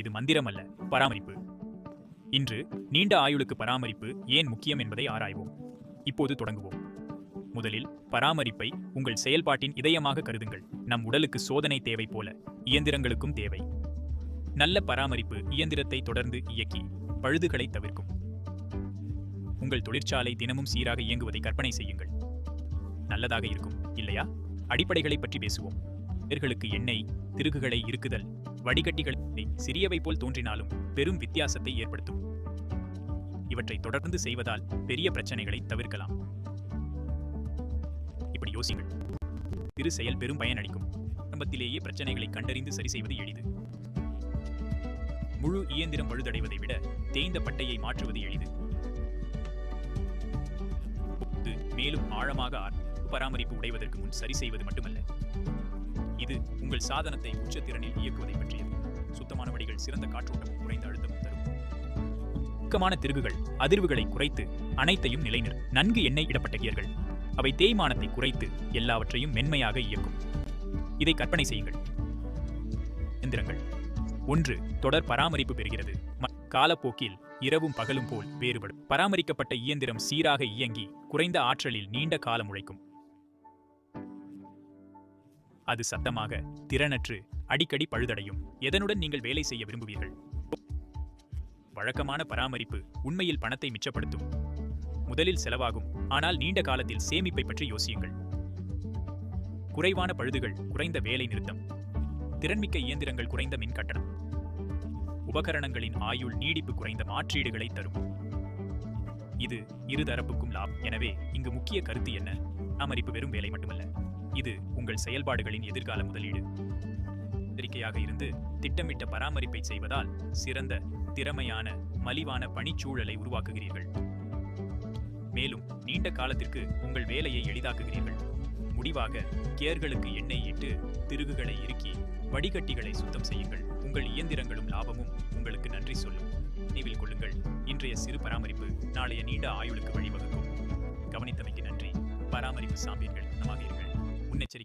இது மந்திரம் அல்ல பராமரிப்பு. இன்று நீண்ட ஆயுளுக்கு பராமரிப்பு ஏன் முக்கியம் என்பதை ஆராய்வோம். இப்போது தொடங்குவோம். முதலில் பராமரிப்பை உங்கள் செயல்பாட்டின் இதயமாக கருதுங்கள். நம் உடலுக்கு சோதனை தேவை போல இயந்திரங்களுக்கும் தேவை. நல்ல பராமரிப்பு இயந்திரத்தை தொடர்ந்து இயக்கி பழுதுகளை தவிர்க்கும். உங்கள் தொழிற்சாலை தினமும் சீராக இயங்குவதை கற்பனை செய்யுங்கள். நல்லதாக இருக்கும் இல்லையா? அடிப்படைகளை பற்றி பேசுவோம். வேர்களுக்கு எண்ணெய் திருகுகளை இருக்குதல் வடிகட்டிகளை சிறியவை போல் தோன்றினாலும் பெரும் வித்தியாசத்தை ஏற்படுத்தும். இவற்றை தொடர்ந்து செய்வதால் பெரிய பிரச்சனைகளை தவிர்க்கலாம். இப்படி யோசிங்கள். திரு செயல் பெரும் பயனளிக்கும் ஆரம்பத்திலேயே பிரச்சனைகளை கண்டறிந்து சரி செய்வது எளிது. முழு இயந்திரம் பழுதடைவதை விட தேய்ந்த பட்டையை மாற்றுவது எளிது. இது மேலும் ஆழமாக பராமரிப்பு உடைவதற்கு முன் சரி செய்வது மட்டுமல்ல. இது உங்கள் சாதனத்தை உச்சத்திறனில் இயக்குவதை பற்றியது. சுத்தமான வடிகள் சிறந்த காற்றோட்டமும் குறைந்த அழுத்தமும் தரும். முக்கமான திருகுகள் அதிர்வுகளை குறைத்து அனைத்தையும் நிலைநிறு நன்கு எண்ணெய் இடப்பட்ட கியர்கள். அவை தேய்மானத்தை குறைத்து எல்லாவற்றையும் மென்மையாக இயக்கும். இதை கற்பனை செய்யுங்கள். எந்திரங்கள். ஒன்று தொடர் பராமரிப்பு பெறுகிறது. காலப்போக்கில் இரவும் பகலும் போல் வேறுபடும். பராமரிக்கப்பட்ட இயந்திரம் சீராக இயங்கி குறைந்த ஆற்றலில் நீண்ட காலம் உழைக்கும். அது சத்தமாக திறனற்று அடிக்கடி பழுதடையும். எதனுடன் நீங்கள் வேலை செய்ய விரும்புவீர்கள்? வழக்கமான பராமரிப்பு உண்மையில் பணத்தை மிச்சப்படுத்தும். முதலில் செலவாகும். ஆனால் நீண்ட காலத்தில் சேமிப்பை பற்றி யோசியுங்கள். குறைவான பழுதுகள் குறைந்த வேலை நிறுத்தம். திறன்மிக்க இயந்திரங்கள் குறைந்த மின் கட்டணம். உபகரணங்களின் ஆயுள் நீடிப்பு குறைந்த மாற்றீடுகளை தரும். இது இருதரப்புக்கும் லாபம். எனவே இங்கு முக்கிய கருத்து என்ன? பராமரிப்பு வெறும் வேலை மட்டுமல்ல. இது உங்கள் செயல்பாடுகளின் எதிர்கால முதலீடு. எச்சரிக்கையாக இருந்து திட்டமிட்ட பராமரிப்பை செய்வதால் சிறந்த திறமையான மலிவான பணிச்சூழலை உருவாக்குகிறீர்கள். மேலும் நீண்ட காலத்திற்கு உங்கள் வேலையை எளிதாக்குகிறீர்கள். முடிவாக கேர்களுக்கு எண்ணெய் இட்டு திருகுகளை இறுக்கி வடிகட்டிகளை சுத்தம் செய்யுங்கள். உங்கள் இயந்திரங்களும் லாபமும் உங்களுக்கு நன்றி சொல்லும். நினைவில் கொள்ளுங்கள் இன்றைய சிறு பராமரிப்பு நாளைய நீண்ட ஆயுளுக்கு வழிவகுக்கும். கவனித்தமைக்கு நன்றி. பராமரிப்பு சாம்பியன்கள் நமக்கு Necheri.